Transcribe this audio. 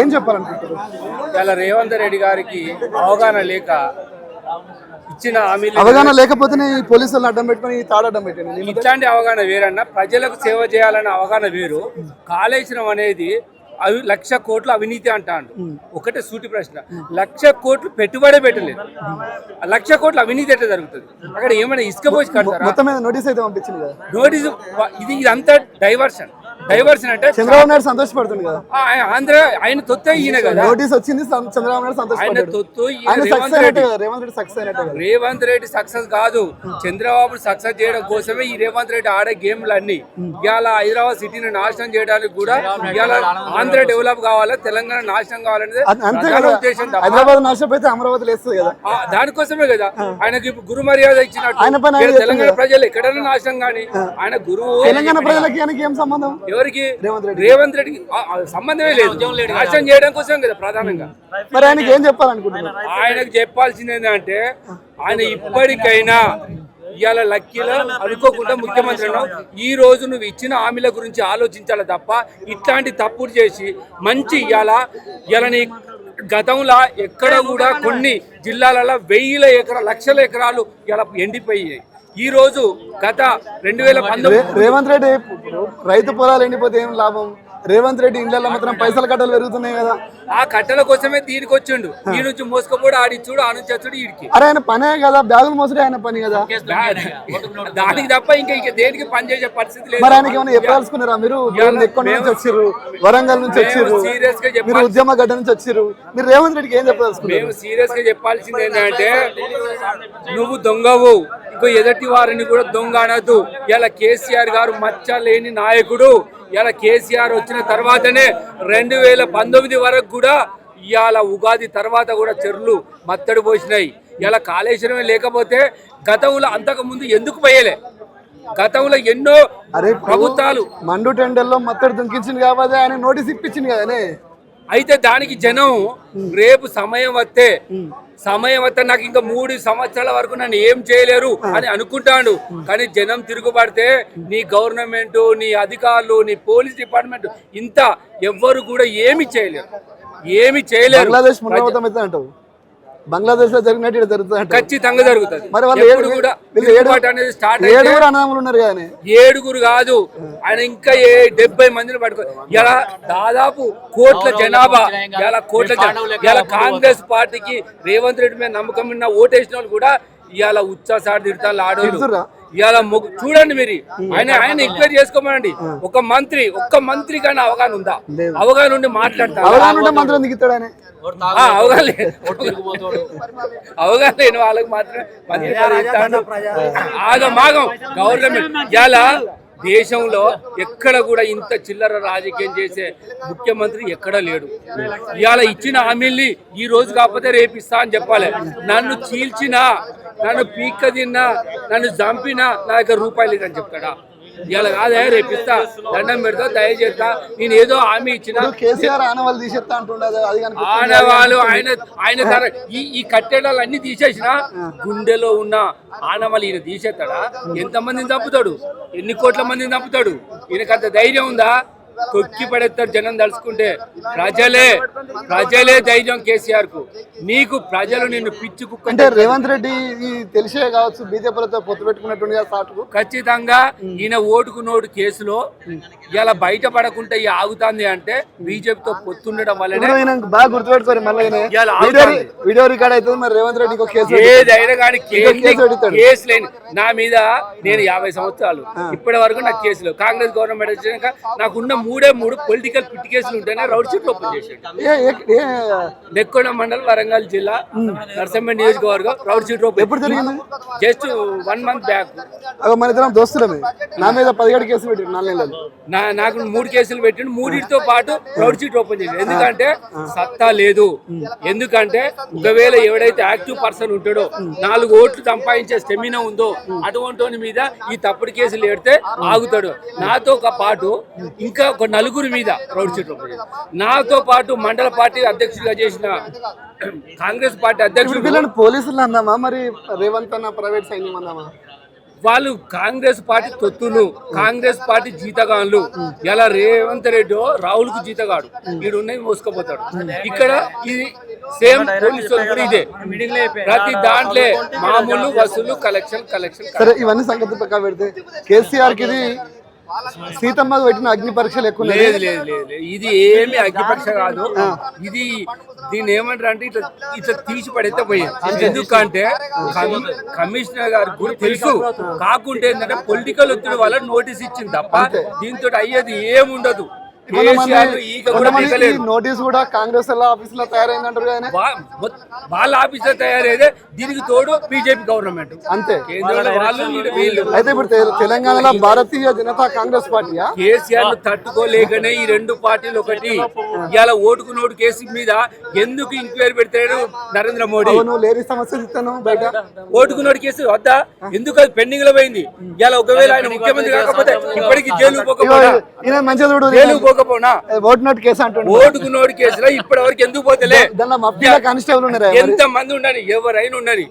ఏం చెప్పాలనుకుంటారు ఇలా రేవంత్ రెడ్డి గారికి అవగాహన లేక ఇచ్చిన హామీలు అవగాహన లేకపోతేనే ఈ పోలీసులను అడ్డం పెట్టుకొని తాడు అడ్డం పెట్టండి. ఇట్లాంటి అవగాహన వేరన్న ప్రజలకు సేవ చేయాలన్న అవగాహన వేరు. కాళేశ్వరం అనేది అవి లక్ష కోట్లు అవినీతి అంటాడు. ఒకటే సూటి ప్రశ్న. లక్ష కోట్లు పెట్టుబడే పెట్టలేదు. లక్ష కోట్లు అవినీతి ఎట్లా జరుగుతుంది? అక్కడ ఏమైనా ఇసుక పోసి కడతారా? మొత్తం మీద నోటీస్ అయితే పంపించింది నోటీసు ఇది ఇదంతా డైవర్షన్. డైవర్షన్ అంటే చంద్రబాబు నాయుడు సంతోషపడుతుంది కదా. ఆంధ్ర ఆయన తొత్తే ఈయన కదా. నోటీస్ వచ్చింది చంద్రబాబు నాయుడు ఆయన సంతోషపడ్డాడు. తొత్తు రేవంత్ రెడ్డి. అయినట్టు కదా రేవంత్ రెడ్డి సక్సెస్ అయినట్టు రేవంత్ రెడ్డి సక్సెస్ కాదు. చంద్రబాబు సక్సెస్ చేయడం కోసమే ఈ రేవంత్ రెడ్డి ఆడే గేమ్లు అన్ని ఇవాళ హైదరాబాద్ సిటీని నాశనం చేయడానికి కూడా ఇవాళ ఆంధ్ర డెవలప్ కావాలి? తెలంగాణ నాశనం కావాలనేది ఉద్దేశం హైదరాబాద్ నష్టపోతే అమరావతి లేస్తుంది కదా. ఆ, దానికోసమే కదా. ఆయనకి ఇప్పుడు గురు మర్యాద ఇచ్చినట్టు. తెలంగాణ. ప్రజలు ఎక్కడైనా నాశనం కానీ ఆయన గురువు తెలంగాణ ప్రజలకి ఆయనకి ఏం సంబంధం? ఎవరికి? రేవంత్ రెడ్డి. రేవంత్ రెడ్డికి. సంబంధమే లేదు. నాశనం చేయడం కోసం కదా ప్రధానంగా. మరి ఆయనకి ఏం చెప్పాలనుకుంటున్నారు? ఆయనకు చెప్పాల్సింది ఏంటంటే ఆయన ఇప్పటికైనా ఇవాళ లక్కీలో అనుకోకుండా ముఖ్యమంత్రి. ఈ రోజు నువ్వు ఇచ్చిన హామీల గురించి ఆలోచించాలి తప్ప ఇట్లాంటి తప్పులు చేసి మంచి ఇవాళ ఇవాళ నీ గతంలో ఎక్కడ కూడా కొన్ని జిల్లాలలో వెయ్యిల ఎకరా లక్షల ఎకరాలు ఇలా ఎండిపోయాయి. ఈ రోజు గత రెండు వేల రేవంత్ రెడ్డి రైతు పొలాలు ఎండిపోతే ఏం లాభం? రేవంత్ రెడ్డి ఇళ్ళలో మాత్రం పైసల కట్టలు పెరుగుతున్నాయి కదా. ఆ కట్టల కోసమే దీనికి వచ్చిండు. ఈ నుంచి మోసుకపోడు ఆడిచ్చుడు ఆ నుంచి వచ్చుడు ఈడికి. అరే ఆయన పనే కదా బ్యాగులు మోసడే ఆయన పని కదా. దానికి తప్ప ఇంకా ఇంకా దేనికి పని చేసే పరిస్థితి లేదు. మరి ఆయనకి ఏమైనా చెప్పాల్సుకున్నారా మీరు? ఎక్కడి నుంచి వచ్చిర్రు వరంగల్ నుంచి వచ్చిర్రు సీరియస్గా మీరు ఉద్యమ గడ్డ నుంచి వచ్చిర్రు. మీరు రేవంత్ రెడ్డికి ఏం చెప్పదలుచుకున్నారు మేము సీరియస్గా చెప్పాల్సింది ఏంటంటే నువ్వు దొంగవు ఇంకో ఎదటి వారిని కూడా దొంగ అనద్దు. ఇలా కేసీఆర్ గారు మచ్చ లేని నాయకుడు. ఇలా కేసీఆర్ వచ్చిన తర్వాతనే రెండు వేల పంతొమ్మిది వరకు కూడా ఇవాళ ఉగాది తర్వాత కూడా చెర్లు మత్తడి పోసినాయి. ఇలా కాళేశ్వరమే లేకపోతే గతంలో అంతకు ముందు ఎందుకు పోయలే? గతంలో ఎన్నో ప్రభుత్వాలు మండు టెండర్లో మత్తడి దుంకించింది కాబట్టి ఆయన నోటీస్ ఇప్పించింది కదనే? అయితే దానికి జనం రేపు సమయం వస్తే సమయం వస్తే నాకు ఇంకా మూడు సంవత్సరాల వరకు నన్ను ఏం చేయలేరు అని అనుకుంటాడు. కానీ జనం తిరుగుబడితే నీ గవర్నమెంట్ నీ అధికారులు నీ పోలీస్ డిపార్ట్మెంట్ ఇంత ఎవ్వరు కూడా ఏమి చేయలేరు. ఏమి చేయలేరు. బంగ్లాదేశ్లో జరిగినట్టు ఇక్కడ జరుగుతుంది ఖచ్చితంగా జరుగుతుంది. మరి వాళ్ళు ఏడు- కూడా అనేది స్టార్ట్ ఏడుగురు అన్నదమ్ములు ఉన్నారు కానీ. ఏడుగురు కాదు. ఆయన ఇంకా ఏ డెబ్బై మందిని పట్టుకో ఇలా దాదాపు కోట్ల జనాభా. ఇలా కోట్ల జనాభా ఇలా కాంగ్రెస్ పార్టీకి రేవంత్ రెడ్డి మీద నమ్మకం ఉన్న ఓటేసిన వాళ్ళు కూడా ఇవాళ ఉత్సాసారి తిడతాను ఆడోళ్ళు? ఇవాళ మొగ్గు- చూడండి మీరు. ఆయన ఆయన ఎంక్వైరీ చేసుకోమనండి. ఒక మంత్రి ఒక్క మంత్రి కానీ అవగాహన ఉందా. అవగాహన ఉండి మాట్లాడతారు? అవగాహన అవగాహన లేని వాళ్ళకి మాత్రమే ఇస్తాడు. ఆగమాగం. గవర్నమెంట్ ఇలా దేశంలో ఎక్కడ కూడా ఇంత చిల్లర రాజకీయం చేసే ముఖ్యమంత్రి ఎక్కడ లేడు. ఇవాళ ఇచ్చిన హామీల్ని ఈ రోజు కాకపోతే రేపు ఇస్తా అని చెప్పాలి. నన్ను చీల్చినా నన్ను పీక్క తిన్నా నన్ను చంపినా నా దగ్గర రూపాయలు లేదని చెప్తాడా? ఇవాళ కాదే రేపు ఇస్తా దండం పెడతా దయచేస్తా. నేను ఏదో హామీ ఇచ్చిన కేసీఆర్ ఆనవాళ్ళు తీసేస్తా అంటుండదు ఆనవాళ్ళు ఆయన ఆయన ధర ఈ ఈ కట్టడాలు అన్ని తీసేసిన గుండెలో ఉన్న ఆనవాళ్ళు ఈయన తీసేస్తాడా? ఎంత మందిని చంపుతాడు? ఎన్ని కోట్ల మందిని చంపుతాడు? ఈయనకు అంత ధైర్యం ఉందా? తొక్కి పడేస్తారు జనం తలుచుకుంటే. ప్రజలే ప్రజలే ధైర్యం కేసీఆర్కు నీకు ప్రజలు నిన్ను పిచ్చి కుక్క అంటే రేవంత్ రెడ్డి తెలిసే కావచ్చు బీజేపీలతో పొత్తు సాటుకు. ఖచ్చితంగా ఈయన ఓటుకు నోటు కేసులో ఇలా బయటపడకుండా ఈ ఆగుతుంది అంటే బీజేపీతో పొత్తుండడం వల్లనే. ఇప్పుడు ఈయన బాగా గుర్తుపెట్టుకోరు మళ్ళీ ఈయన. ఇవాళ వీడియో ఆగుతాంది. వీడియో రికార్డ్ అవుతుంది మరి రేవంత్ రెడ్డి ఇంకో కేసు. ఏదైనా కానీ. కేసు లేని నా మీద నేను యాభై సంవత్సరాలు. ఇప్పటి వరకు నాకు కేసులు కాంగ్రెస్ గవర్నమెంట్ వచ్చినాక నాకున్న మూడే మూడు పొలిటికల్ పిట్టి కేసులు ఉంటేనే రౌడ్ షీట్ ఓపెన్ ఏ- నెక్కొండ మండలం వరంగల్ జిల్లా నరసింహ నియోజకవర్గం రౌడ్ షీట్ ఓపెన్ ఎప్పుడు జరిగింది? జస్ట్ వన్ మంత్ బ్యాక్ మన ఇద్దరం దోస్తులమే. నా మీద పదిహేడు కేసులు పెట్టి నాలుగు నెలలు. నా నాకు మూడు కేసులు పెట్టిండు. మూడింటితో పాటు రౌడ్ షీట్ ఓపెన్ చేశాడు. ఎందుకంటే సత్తా లేదు. ఎందుకంటే ఒకవేళ ఎవడైతే యాక్టివ్ పర్సన్ ఉంటాడో నాలుగు ఓట్లు సంపాదించే స్టెమినా ఉందో అటువంటి మీద ఈ తప్పుడు కేసులు పెడితే ఆగుతాడు. నాతో ఒక పాటు ఇంకా ఒక నలుగురు మీద రౌడ్ షీట్ నాతో పాటు మండల పార్టీ అధ్యక్షుడిగా చేసిన కాంగ్రెస్ పార్టీ అధ్యక్షుడు వీళ్ళని పోలీసులు అందామా మరి రేవంత్ అన్న ప్రైవేట్ సైన్యం అందామా వాళ్ళు కాంగ్రెస్ పార్టీ తొత్తులు కాంగ్రెస్ పార్టీ జీతగాన్లు. ఇలా రేవంత్ రెడ్డి రాహుల్కు జీతగాడు. వీడు మోసుకుపోతాడు. ఇక్కడ ఇది సేమ్ కూడా ఇదే. ప్రతి దాంట్లో మామూలు వసూలు కలెక్షన్ కలెక్షన్ సరే ఇవన్నీ సంగతి పక్క పెడితే కేసీఆర్కి సీతమ్మ పెట్టిన అగ్ని పరీక్షలు ఎక్కువ. లేదు లేదు లేదు. ఇది ఏమి అగ్గిపక్ష కాదు. ఇది దీన్ని ఏమంటారు అంటే ఇట్లా ఇట్లా తీసి పడితే పోయింది ఎందుకంటే కమి- కమిషనర్ గారికి కూడా తెలుసు. కాకుంటే ఏంటంటే పొలిటికల్ ఒత్తిడి వల్ల నోటీస్ ఇచ్చింది తప్ప దీంతో అయ్యేది ఏముండదు. నోటీస్ కూడా కాంగ్రెస్ ఆఫీస్లో తయారైందంటారు వాళ్ళ ఆఫీసర్ తయారైతే దీనికి తోడు బీజేపీ గవర్నమెంట్. అంతే. అయితే ఇప్పుడు తెలంగాణలో భారతీయ జనతా కాంగ్రెస్ పార్టీయా? కేసీఆర్ను తట్టుకోలేకనే ఈ రెండు పార్టీలు ఒకటి. ఇవాళ ఓటుకు నోటు కేసు మీద ఎందుకు ఎంక్వైరీ పెడతాడు నరేంద్ర మోడీ? నువ్వు లేని సమస్య ఇస్తాను బయట. ఓటుకు నోటు కేసు వద్దా? ఎందుకు అది పెండింగ్లో పోయింది? ఇవాళ ఒకవేళ ఆయన ముఖ్యమంత్రి కాకపోతే ఇప్పటికి జైలు మంచిగా చూడు జైలు పోకపోనా? ఓటు నోట్ కేసు అంటుండు ఓటుకు నోటు కేసులో ఇప్పటి వరకు ఎందుకు పోతలే? ఎంత మంది ఉండని ఎవరైనా ఉండని